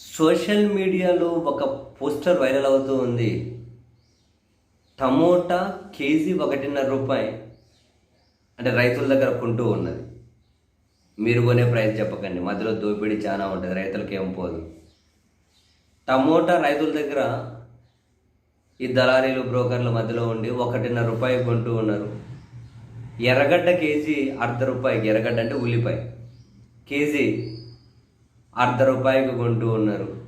Social మీడియాలో ఒక poster viral అవుతూ ఉంది. టమోటా కేజీ ఒకటిన్నర రూపాయి అంటే రైతుల దగ్గర కొంటూ ఉన్నది. మీరు కొనే ప్రైస్ చెప్పకండి. మధ్యలో దోపిడీ చాలా ఉంటుంది. రైతులకి ఏం పోదు. టమోటా రైతుల దగ్గర ఈ దళారీలు బ్రోకర్ల మధ్యలో ఉండి ఒకటిన్నర రూపాయి కొంటూ ఉన్నారు. ఎర్రగడ్డ కేజీ అర్ధ రూపాయికి. ఎర్రగడ్డ అంటే ఉల్లిపాయ. కేజీ అర్ధ రూపాయికి కొంటూ ఉన్నారు.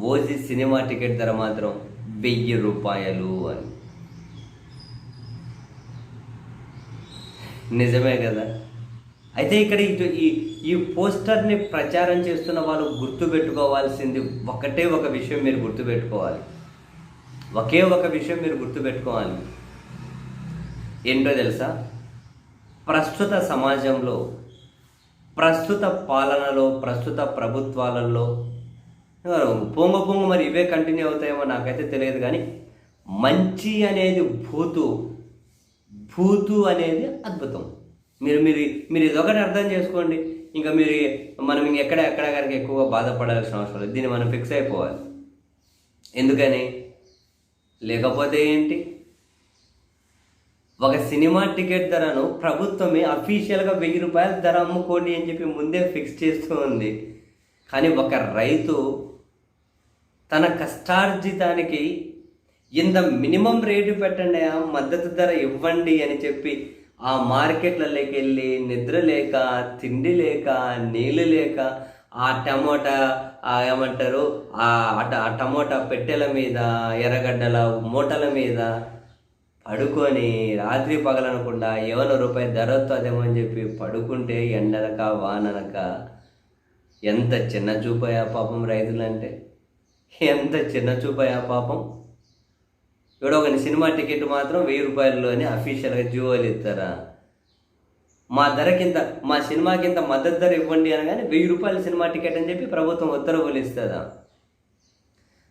ఓజీ సినిమా టికెట్ ధర మాత్రం వెయ్యి రూపాయలు అని. నిజమే కదా? అయితే ఇక్కడ ఇటు ఈ ఈ పోస్టర్ని ప్రచారం చేస్తున్న వాళ్ళు గుర్తుపెట్టుకోవాల్సింది ఒకటే ఒక విషయం మీరు గుర్తుపెట్టుకోవాలి. ఒకే ఒక విషయం మీరు గుర్తుపెట్టుకోవాలి. ఏంటో తెలుసా? ప్రస్తుత సమాజంలో ప్రస్తుత పాలనలో ప్రస్తుత ప్రభుత్వాలలో పొంగ పొంగ మరి ఇవే కంటిన్యూ అవుతాయేమో నాకైతే తెలియదు కానీ మంచి అనేది భూతు భూతు అనేది అద్భుతం. మీరు మీరు మీరు ఇదొకటి అర్థం చేసుకోండి. ఇంకా మీరు మనం ఇంక ఎక్కడ ఎక్కడ గారికి ఎక్కువగా బాధపడాల్సిన అవసరం లేదు. దీన్ని మనం ఫిక్స్ అయిపోవాలి. ఎందుకని? లేకపోతే ఏంటి? ఒక సినిమా టికెట్ ధరను ప్రభుత్వమే అఫీషియల్గా వెయ్యి రూపాయల ధర అమ్ముకోండి అని చెప్పి ముందే ఫిక్స్ చేస్తూ ఉంది. కానీ ఒక రైతు తన కష్టార్జితానికి ఇంత మినిమం రేటు పెట్టండి ఆ మద్దతు ధర ఇవ్వండి అని చెప్పి ఆ మార్కెట్లలోకి వెళ్ళి నిద్ర లేక తిండి లేక నీళ్ళు లేక ఆ టమోటా ఏమంటారు అట- ఆ టమోటా పెట్టెల మీద ఎర్రగడ్డల మూటల మీద అడుకొని రాత్రి పగలనకుండా ఏమైనా రూపాయి ధర వస్తుందేమో అని చెప్పి పడుకుంటే ఎండనక వాననక ఎంత చిన్న చూపాయా పాపం రైతులంటే. ఎంత చిన్న చూపాయా పాపం. ఇక్కడ ఒక సినిమా టికెట్ మాత్రం వెయ్యి రూపాయలు అని అఫీషియల్గా జీవోలు ఇస్తారా? మా ధర కింద మా సినిమాకింత మద్దతు ధర ఇవ్వండి అనగానే వెయ్యి రూపాయల సినిమా టికెట్ అని చెప్పి ప్రభుత్వం ఉత్తర్వులు ఇస్తుందా?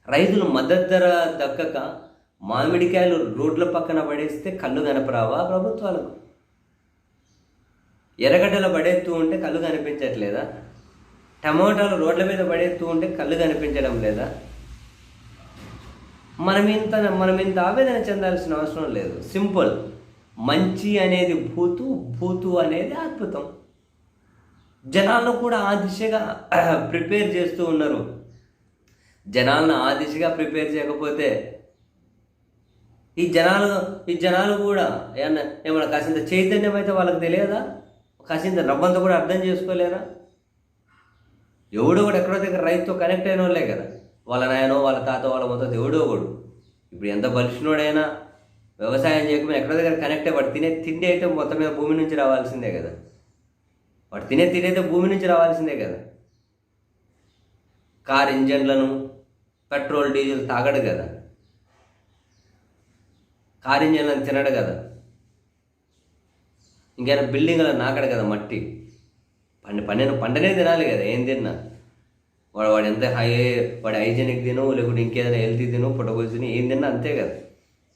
రైతులు మద్దతు ధర దక్కక మామిడికాయలు రోడ్ల పక్కన పడేస్తే కళ్ళు కనపరావా ప్రభుత్వాలకు? ఎర్రగడ్డలు పడేస్తూ ఉంటే కళ్ళు కనిపించట్లేదా? టమోటాలు రోడ్ల మీద పడేస్తూ ఉంటే కళ్ళు కనిపించడం లేదా? మనం ఇంత మనం ఇంత ఆవేదన చెందాల్సిన అవసరం లేదు. సింపుల్. మంచి అనేది భూతు భూతు అనేది అద్భుతం. జనాలను కూడా ఆ దిశగా ప్రిపేర్ చేస్తూ ఉన్నారు. జనాలను ఆ దిశగా ప్రిపేర్ చేయకపోతే ఈ జనాలు ఈ జనాలు కూడా ఏమన్నా ఏమన్నా కాసింత చైతన్యం అయితే వాళ్ళకి తెలియదా? కాసింత రవ్వంతా కూడా అర్థం చేసుకోలేరా? ఎవడో కూడా ఎక్కడో దగ్గర రైతుతో కనెక్ట్ అయిన వాళ్ళే కదా. వాళ్ళ నాయనో వాళ్ళ తాత వాళ్ళ మొత్తం ఎవడో కూడా ఇప్పుడు ఎంత బలిసినోడైనా వ్యవసాయం చేయకపోయినా ఎక్కడో దగ్గర కనెక్ట్ అయ్యి వాడు తినే తిండి అయితే మొత్తం మీద భూమి నుంచి రావాల్సిందే కదా. వాడు తినే తిండి అయితే భూమి నుంచి రావాల్సిందే కదా. కార్ ఇంజన్లను పెట్రోల్ డీజిల్ తాగడు కదా. కారింజలను తినడు కదా. ఇంకేమైనా బిల్డింగ్లో నాకడు కదా మట్టి. పండి పండిన పంటనే తినాలి కదా ఏం తిన్నా? వాడు వాడు ఎంత హై వాడు హైజెనిక్ తిను లేకుంటే ఇంకేదైనా హెల్తీ తిను పుట్టగొచ్చు తిను ఏం తిన్నా అంతే కదా.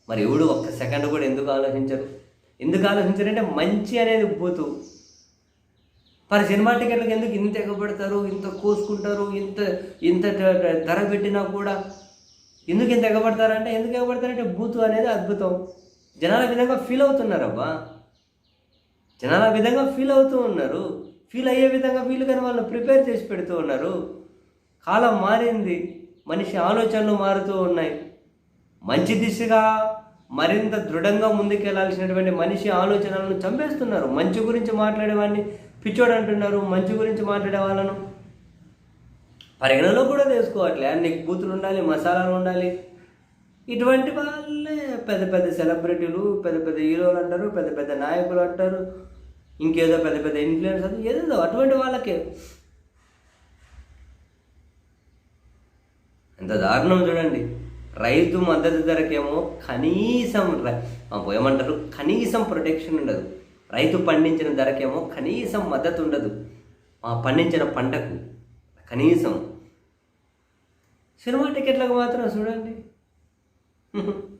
మరి ఎవడు ఒక్క సెకండ్ కూడా ఎందుకు ఆలోచించరు ఎందుకు ఆలోచించారంటే మంచి అనేది పోతూ. మరి సినిమా టికెట్లకు ఎందుకు ఇంత ఎగబడతారు ఇంత కోసుకుంటారు ఇంత ఇంత ధర పెట్టినా కూడా ఎందుకు ఇంత ఎగబడతారంటే ఎందుకు ఎగబడతారంటే బూతు అనేది అద్భుతం. జనాల విధంగా ఫీల్ అవుతున్నారబ్బా. జనాల విధంగా ఫీల్ అవుతూ ఉన్నారు. ఫీల్ అయ్యే విధంగా వీళ్ళు కానీ వాళ్ళు ప్రిపేర్ చేసి పెడుతూ ఉన్నారు. కాలం మారింది. మనిషి ఆలోచనలు మారుతూ ఉన్నాయి. మంచి దిశగా మరింత దృఢంగా ముందుకెళ్ళాల్సినటువంటి మనిషి ఆలోచనలను చంపేస్తున్నారు. మంచి గురించి మాట్లాడేవాడిని పిచ్చోడు అంటున్నారు. మంచి గురించి మాట్లాడే వాళ్ళను పరిగణలో కూడా తీసుకోవట్లే నీకు బూతులు ఉండాలి మసాలాలు ఉండాలి. ఇటువంటి వాళ్ళే పెద్ద పెద్ద సెలబ్రిటీలు పెద్ద పెద్ద హీరోలు అంటారు పెద్ద పెద్ద నాయకులు అంటారు ఇంకేదో పెద్ద పెద్ద ఇన్ఫ్లుయెన్సర్ ఏదేదో అటువంటి వాళ్ళకే. ఎంత దారుణం చూడండి. రైతు మద్దతు ధరకేమో కనీసం ఏమంటారు? కనీసం ప్రొటెక్షన్ ఉండదు. రైతు పండించిన ధరకేమో కనీసం మద్దతు ఉండదు. మా పండించిన పంటకు కనీసం. సినిమా టికెట్లకు మాత్రం చూడండి.